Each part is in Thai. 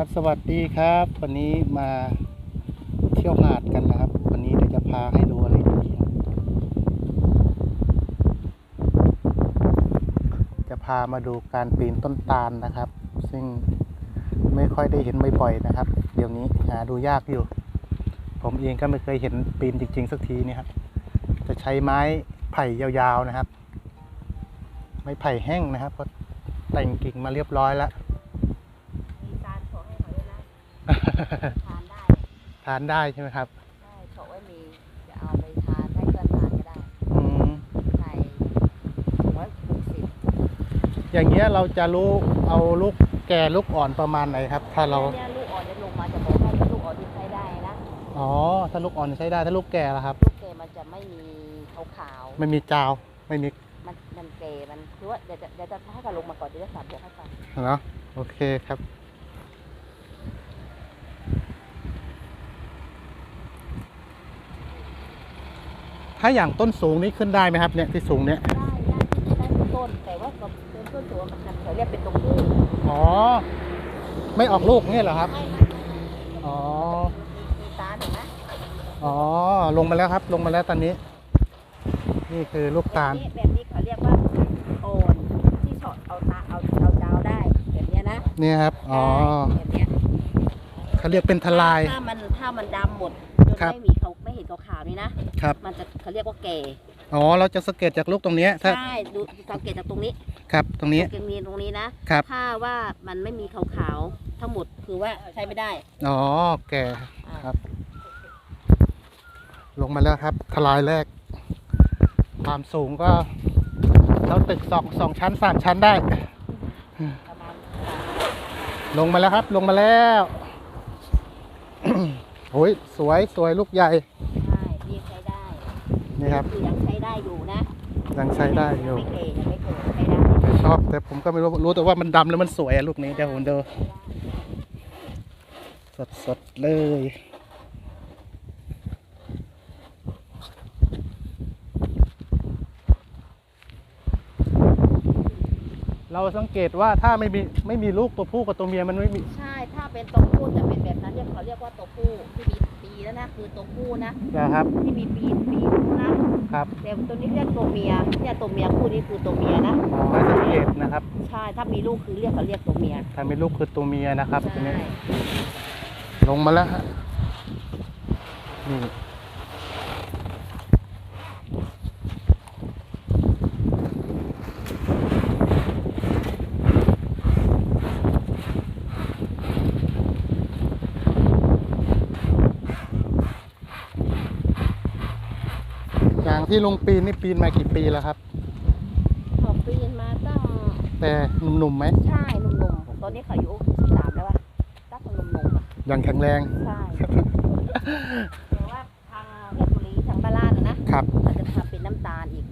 ครับสวัสดีครับ วันนี้มาเที่ยวหาดกันนะครับ วันนี้เดี๋ยวจะพาให้ดูอะไรดีจะพามาดูการปีนต้นตาลนะครับ ซึ่งไม่ค่อยได้เห็นบ่อยๆนะครับ เดี๋ยวนี้หาดูยากอยู่ ผมเองก็ไม่เคยเห็นปีนจริง ๆ สักทีนี่ครับจะใช้ไม้ไผ่ยาวๆนะครับ ไม้ไผ่แห้งนะครับก็แต่งกิ่งมาเรียบร้อยแล้ว มีการโฉะให้เขาด้วยนะ ทานได้ทานได้ใช่ไหมครับ ได้โฉะไว้มีจะเอาไปทานให้เพื่อนทานก็ได้อืมใส่ร้อยหกสิบอย่างเงี้ยเราจะรู้เอาลูกแก่ลูกอ่อนประมาณไหนครับ ถ้าเราเนี่ยลูกอ่อนจะลงมาจะบอกให้ลูกอ่อนที่ใช้ได้นะอ๋อถ้าลูกอ่อนใช้ได้ถ้าลูกแก่ล่ะครับ ลูกเกมันจะไม่มีขาวไม่มีจาวไม่มีๆมันมันเกมันคือว่าเดี๋ยวจะเดี๋ยวจะให้เขาลงมาก่อนเดี๋ยวจะสับเดี๋ยวให้ฟัง เนาะโอเคครับาอย่างต้นสูงนี่ขึ้นได้ไหมครับเนี่ยที่สูงเนี่ยได้ได้ได้ทุกต้นแต่ว่ากับต้นต้นตัวมันจะเขาเรียกเป็นตรงนี้อ๋อ ไม่ออกลูกเนี่ยเหรอครับไม่ไม่ไม่อ๋อมีตาเห็นไหมอ๋อ ลงมาแล้วครับ ลงมาแล้วตอนนี้ นี่คือลูกตาลแบบนี้แบบนี้เขาเรียกว่าโอนที่เฉาะเอาตาเอาเอาดาวได้แบบเนี้ยนะเนี่ยครับ อ๋อได้แบบเนี้ยเขาเรียกเป็นทลาย ถ้ามันถ้ามันดำหมดจนครับ ไม่มีเขาไม่เห็นขาวๆนี่นะครับ มันจะเขาเรียกว่าแก่อ๋อ เราจะสังเกตจากลูกตรงเนี้ยถ้าใช่ดูสังเกตจากตรงนี้ครับตรงนี้สังเกตมีตรงนี้นะครับ ถ้าว่ามันไม่มีขาวๆทั้งหมดคือว่าใช้ไม่ได้อ๋อแก่อ่าครับ ลงมาแล้วครับ ทลายแรก ความสูงก็เท่าตึกสองสองชั้นสามชั้นได้ ประมาณลงมาแล้วครับ ลงมาแล้ว โอ้ยสวยสวยลูกใหญ่ใช่ที่ใช้ได้ นี่ครับคือยังใช้ได้อยู่นะยังใช้ได้อยู่ไม่เก่ยังไม่เกิดใช้ได้ไม่ชอบ แต่ผมก็ไม่รู้รู้แต่ว่ามันดำแล้วมันสวยอะลูกนี้เดี๋ยวผมดูสดสดๆเลยเราสังเกตว่าถ้าไม่มีไม่มีลูกตัวผู้กับตัวเมียมันไม่มี ใช่ ถ้าเป็นตัวผู้จะเป็นแบบนั้นเรียกเขาเรียกว่าตัวผู้ที่มี ปีแล้วนะคือตัวผู้นะนะครับ ที่มีปีปีนะครับแต่ตัวนี้เรียกตัวเมียเนี่ยตัวเมียคู่นี้คือตัวเมียนะอ๋อให้สังเกตนะครับ ใช่ถ้ามีลูกคือเรียกเขาเรียกตัวเมียถ้ามีลูกคือตัวเมียนะครับตัวใช่นี้ลงมาแล้วฮะนี่ ที่ลุงปีนนี่ปีนมากี่ปีแล้วครับขอปีนมาตั้งแต่หนุ่มๆไหมใช่หนุ่มๆตอนนี้เขาอายุสามแล้ววะตั้งหนุ่มๆอะยังแข็งแรงใช่แต่ว่าทางเพชรบุรีทางบ้านลาดนะนะครับเขาจะทำเป็นน้ำตาลอีก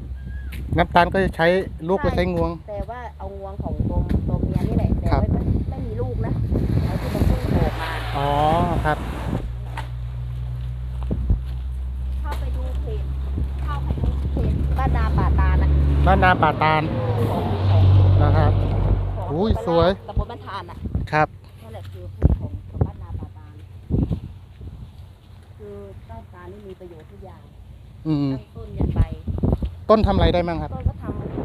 น้ำตาลก็จะใช้ลูกก็ใช้งวง แต่ว่าเอางวงของตัวตัวเมียนี่แหละแต่ครับไม่ไม่มีลูกนะเอาที่ตัวผู้โผล่มาอ๋อครับ เข้าไปดูเพจเข้าไปดูเพจบ้านนาป่าตาลอะ บ้านนาป่าตาลของของนะครับของอุ้ยสวยตำบลบ้านทานอะครับนั่นแหละคือของของบ้านนาป่าตาลคือต้นตาลนี่มีประโยชน์ทุกอย่างอืมตั้งต้นยันใบต้นทำอะไรได้มั่งครับต้นก็ทำมันเป็น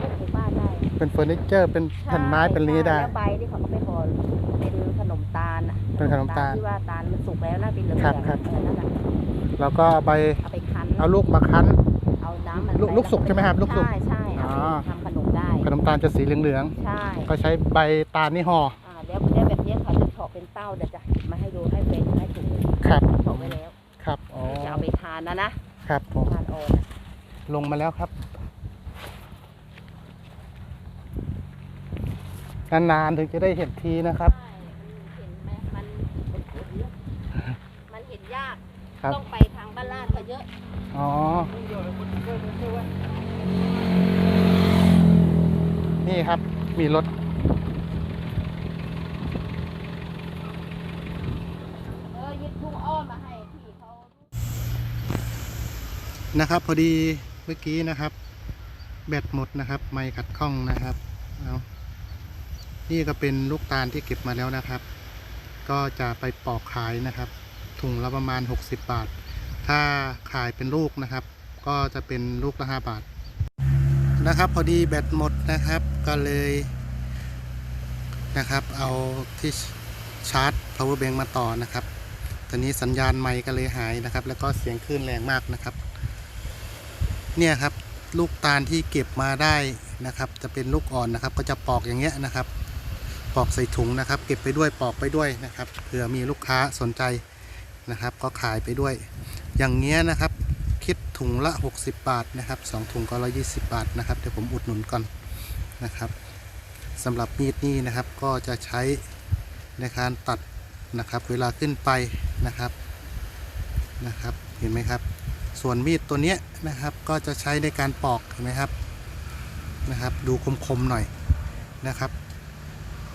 พวกปลูกบ้านได้เป็นเฟอร์นิเจอร์เป็นแผ่นไม้เป็นนี้ได้ใช่แล้วใบที่เขาก็ไปห่อเป็นขนมตาลอะเป็นขนมตาลที่ว่าตาลมันสุกแล้วนะเป็นเหลืองครับๆครับเออนั่นแหละแล้วก็เอาไปเอาไปคั้นเอาลูกมาคั้นเอา น้ำมันลูกปลูกสุกใช่ไหมครับลูกสุกใช่ใช่เอาอ๋อไปทำขนมได้ขนมตาลจะสีเหลืองใช่ๆ ก็ใช้ใบตาลนี่ห่ออ่าแล้วแล้วแบบนี้เขาจะเฉาะเป็นเต้าเดี๋ยวจะหยิบมาให้ดูให้เป็นให้ถูกครับเฉาะไว้แล้วครับอ๋อจะเอาไปทานนะนะครับผมทานอ่อนนะลงมาแล้วครับ นานๆถึงจะได้เห็นทีนะครับ ใช่เห็นไหมมันมันเยอะมันเห็นยากครับ ต้องไปทางบ้านลาดก็เยอะ อ๋อ นี่ครับมีรถ เออยึดทุ่งอ้อมมาให้พี่เขานะครับพอดีเมื่อกี้นะครับ แบตหมดนะครับ ไม่ขัดข้องนะครับเอานี่ก็เป็นลูกตาลที่เก็บมาแล้วนะครับ ก็จะไปปอกขายนะครับ ถุงละประมาณ 60 บาท ถ้าขายเป็นลูกนะครับ ก็จะเป็นลูกละ5บาทนะครับ พอดีแบตหมดนะครับ ก็เลยนะครับ เอาที่ชาร์จ power bank มาต่อนะครับ ตอนนี้สัญญาณไมค์ก็เลยหายนะครับ แล้วก็เสียงคลื่นแรงมากนะครับ เนี่ยครับลูกตาลที่เก็บมาได้นะครับ จะเป็นลูกอ่อนนะครับ ก็จะปอกอย่างเงี้ยนะครับ ปอกใส่ถุงนะครับ เก็บไปด้วยปอกไปด้วยนะครับเผื่อมีลูกค้าสนใจนะครับ ก็ขายไปด้วย อย่างเงี้ยนะครับ คิดถุงละ 60 บาทนะครับสองถุงก็120 บาทนะครับเดี๋ยวผมอุดหนุนก่อนนะครับสำหรับมีดนี่นะครับก็จะใช้ในการตัดนะครับ เวลาขึ้นไปนะครับนะครับ เห็นไหมครับ ส่วนมีดตัวเนี้ยนะครับก็จะใช้ในการปอกเห็นไหมครับนะครับ ดูคมๆหน่อยนะครับ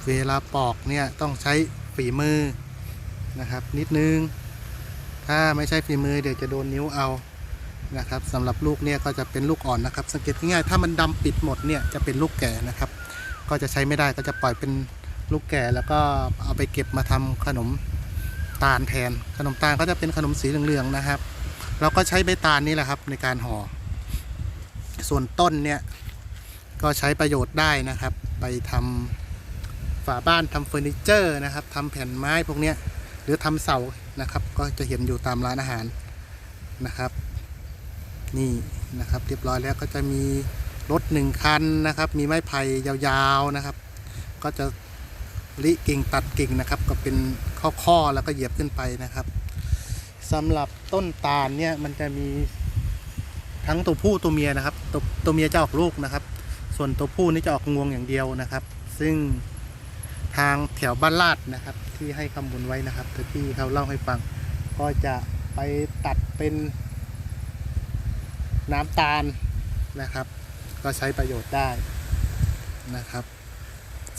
เวลาปอกเนี่ยต้องใช้ฝีมือนะครับ นิดนึง ถ้าไม่ใช่ฝีมือเดี๋ยวจะโดนนิ้วเอานะครับสำหรับลูกเนี่ยก็จะเป็นลูกอ่อนนะครับ สังเกตง่ายๆถ้ามันดำปิดหมดเนี่ยจะเป็นลูกแก่นะครับ ก็จะใช้ไม่ได้ก็จะปล่อยเป็นลูกแก่แล้วก็เอาไปเก็บมาทำขนมตาลแทน ขนมตาลก็จะเป็นขนมสีเหลืองๆนะครับ เราก็ใช้ใบตาลนี่แหละครับในการห่อ ส่วนต้นเนี่ยก็ใช้ประโยชน์ได้นะครับ ไปทำฝาบ้านทำเฟอร์นิเจอร์นะครับทำแผ่นไม้พวกเนี้ย หรือทำเสานะครับ ก็จะเห็นอยู่ตามร้านอาหารนะครับ นี่นะครับ เรียบร้อยแล้วก็จะมีรถหนึ่งคันนะครับ มีไม้ไผ่ยาวๆนะครับ ก็จะลิกิ่งตัดกิ่งนะครับ ก็เป็นข้อๆแล้วก็เหยียบขึ้นไปนะครับสำหรับต้นตาลเนี่ยมันจะมีทั้งตัวผู้ตัวเมียนะครับ ตัวตัวเมียจะออกลูกนะครับ ส่วนตัวผู้นี่จะออกงวงอย่างเดียวนะครับ ซึ่ง ทางแถวบ้านลาดนะครับ ที่ให้คำบุญไว้นะครับแต่ที่เขาเล่าให้ฟัง ก็จะไปตัดเป็นน้ำตาลนะครับ ก็ใช้ประโยชน์ได้นะครับ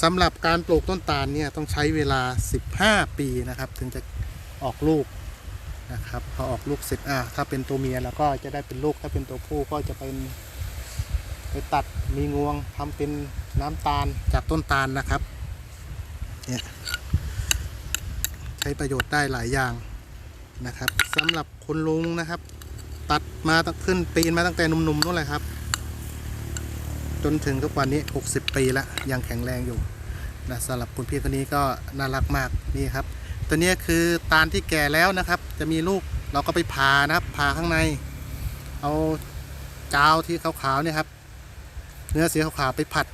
สำหรับการปลูกต้นตาลเนี่ยต้องใช้เวลา 15 ปีนะครับ ถึงจะออกลูกนะครับพอออกลูกเสร็จอะถ้าเป็นตัวเมียแล้วก็จะได้เป็นลูกถ้าเป็นตัวผู้ก็จะเป็นไปตัดมีงวงทำเป็นน้ำตาลจากต้นตาลนะครับ เนี่ยใช้ประโยชน์ได้หลายอย่างนะครับสำหรับคุณลุงนะครับ ตัดมาตั้งขึ้นปีนมาตั้งแต่หนุ่มๆนู่นเลยครับ จนถึงทุกวันนี้ 60 ปีแล้วยังแข็งแรงอยู่นะสำหรับคุณพี่คนนี้ก็น่ารักมากนี่ครับ ตัวนี้คือตาลที่แก่แล้วนะครับ จะมีลูกเราก็ไปผ่านะครับผ่าข้างใน เอาจาวที่ขาวๆเนี่ยครับ เนื้อสีขาวๆไปผัด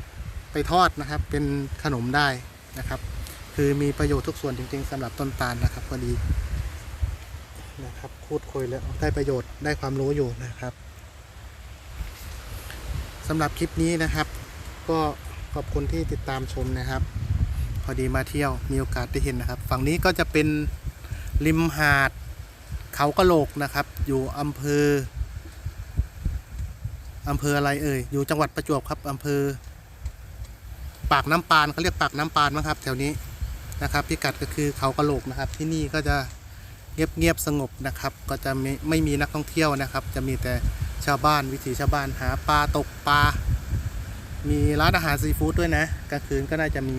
ไปทอดนะครับ เป็นขนมได้นะครับ คือมีประโยชน์ทุกส่วนจริง ๆสำหรับต้นตาลนะครับพอดีนะครับพูดคุยแล้วได้ประโยชน์ได้ความรู้อยู่นะครับสำหรับคลิปนี้นะครับ ก็ขอบคุณที่ติดตามชมนะครับ พอดีมาเที่ยวมีโอกาสได้เห็นนะครับ ฝั่งนี้ก็จะเป็นริมหาดเขากระโหลกนะครับ อยู่อำเภออำเภออะไรเอ่ยอยู่จังหวัดประจวบครับอำเภอ ปากน้ำปานเขาเรียกปากน้ำปานมั้งครับแถวนี้ นะครับพิกัดก็คือเขากระโหลกนะครับ ที่นี่ก็จะเงียบเงียบๆสงบนะครับ ก็จะไม่ไม่มีนักท่องเที่ยวนะครับ จะมีแต่ชาวบ้านวิถีชาวบ้านหาปลาตกปลา มีร้านอาหารซีฟู้ดด้วยนะกลางคืนก็น่าจะมี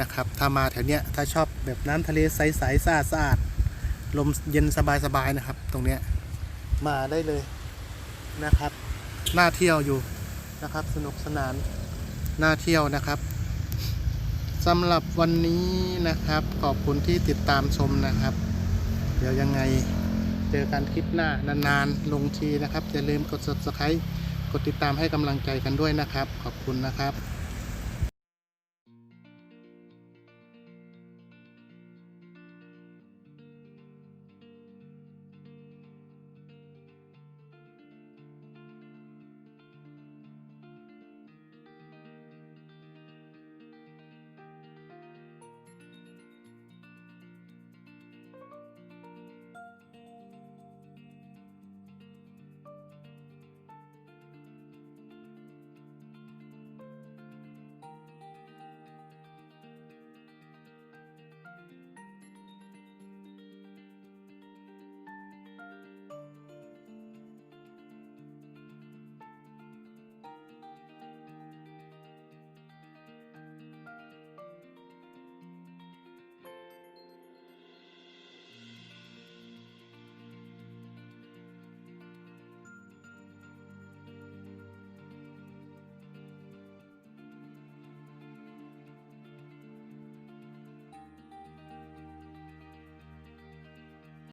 นะครับถ้ามาแถวเนี้ยถ้าชอบแบบน้ำทะเลใสๆสะอาดสะอาดลมเย็นสบายๆนะครับ ตรงเนี้ยมาได้เลยนะครับ น่าเที่ยวอยู่นะครับ สนุกสนานน่าเที่ยวนะครับ สำหรับวันนี้นะครับ ขอบคุณที่ติดตามชมนะครับ เดี๋ยวยังไงเจอกันคลิปหน้านานๆลงทีนะครับอย่าลืมกด subscribe กดติดตามให้กำลังใจกันด้วยนะครับ ขอบคุณนะครับ